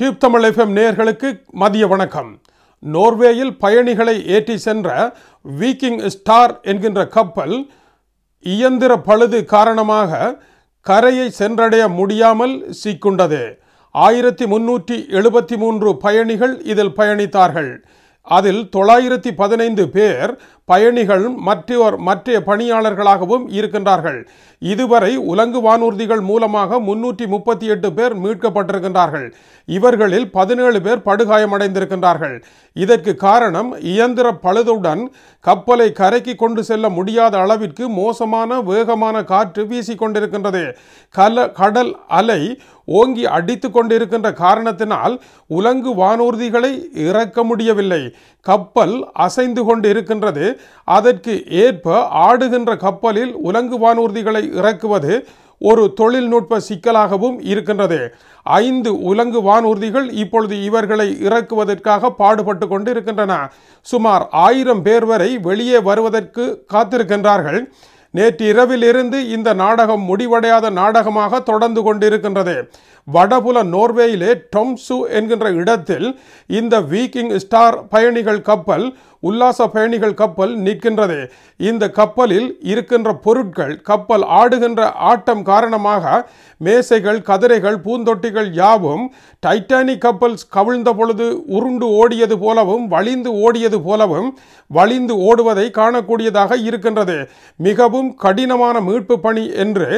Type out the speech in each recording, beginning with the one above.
Tube Tamil FM நேயர்களுக்கு மதிய வணக்கம். நோர்வேயில் பயணிகளை ஏற்றி சென்ற வீக்கிங் ஸ்டார் என்கின்ற கப்பல் இயந்திர பழுது காரணமாக கரையை சென்றடைய முடியாமல் சிக்குண்டது. ஆயிரத்தி முன்னூற்றி எழுபத்தி மூன்று பயணிகள் இதில் பயணித்தார்கள். அதில் தொள்ளாயிரத்தி பதினைந்து பேர் பயணிகள் மற்றவர் மற்ற பணியாளர்களாகவும் இருக்கின்றார்கள். இதுவரை உலங்கு வானூர்திகள் மூலமாக முன்னூற்றி முப்பத்தி எட்டு பேர் மீட்கப்பட்டிருக்கின்றார்கள். இவர்களில் பதினேழு பேர் படுகாயமடைந்திருக்கின்றார்கள். இதற்கு காரணம் இயந்திர பழுதுடன் கப்பலை கரைக்கு கொண்டு செல்ல முடியாத அளவிற்கு மோசமான வேகமான காற்று வீசிக்கொண்டிருக்கின்றது. கல கடல் அலை ஓங்கி அடித்து கொண்டிருக்கின்ற காரணத்தினால் உலங்கு வானூர்திகளை இறக்க முடியவில்லை. கப்பல் அசைந்து கொண்டு இருக்கின்றது அதற்கு ஏற்ப ஆடுகின்ற கப்பலில் உலங்கு வானூர்திகளை இறக்குவது ஒரு தொழில்நுட்ப சிக்கலாகவும் இருக்கின்றது. ஐந்து உலங்கு வானூர்திகள் இப்பொழுது இவர்களை இறக்குவதற்காக பாடுபட்டு கொண்டு இருக்கின்றன சுமார் ஆயிரம் பேர் வரை வெளியே வருவதற்கு காத்திருக்கின்றார்கள். நேற்று இரவிலிருந்து இந்த நாடகம் முடிவடையாத நாடகமாக தொடர்ந்து கொண்டிருக்கின்றது. வடபுல நோர்வேயிலே டொம்சு என்கின்ற இடத்தில் இந்த வீக்கிங் ஸ்டார் பயணிகள் கப்பல் உல்லாச பயணிகள் கப்பல் நிற்கின்றது. இந்த கப்பலில் இருக்கின்ற பொருட்கள் கப்பல் ஆடுகின்ற ஆட்டம் காரணமாக மேசைகள் கதிரைகள் பூந்தொட்டிகள் யாவும் டைட்டானிக் கப்பல் கவிழ்ந்த பொழுது உருண்டு ஓடியது போலவும் வழிந்து ஓடியது போலவும் வழிந்து ஓடுவதை காணக்கூடியதாக இருக்கின்றது. மிகவும் கடினமான மீட்பு பணி என்று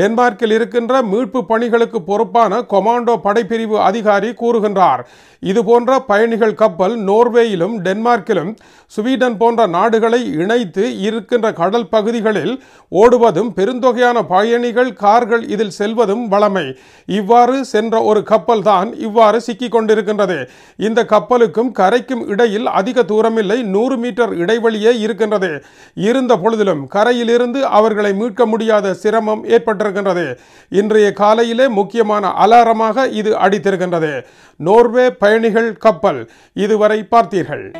டென்மார்க்கில் இருக்கின்ற மீட்பு பணிகளுக்கு பொறுப்பான கொமாண்டோ படைப்பிரிவு அதிகாரி கூறுகின்றார். இது போன்ற பயணிகள் கப்பல் நோர்வேயிலும் டென்மார்க்கிலும் ஸ்வீடன் போன்ற நாடுகளை இணைத்து இருக்கின்ற கடல் பகுதிகளில் ஓடுவதும் பெருந்தொகையான பயணிகள் கார்கள் இதில் செல்வதும் வளமை. இவ்வாறு சென்ற ஒரு கப்பல் தான் இவ்வாறு சிக்கிக் கொண்டிருக்கின்றது. இந்த கப்பலுக்கும் கரைக்கும் இடையில் அதிக தூரமில்லை நூறு மீட்டர் இடைவெளியே இருக்கின்றது. இருந்த பொழுதிலும் கரையிலிருந்து அவர்களை மீட்க முடியாத சிரமம் ஏற்பட்டிருக்கின்றது. இன்றைய காலையிலே முக்கியமான அலாரமாக இது அடித்திருக்கின்றது. நோர்வே பயணிகள் கப்பல். இதுவரை பார்த்தீர்கள்.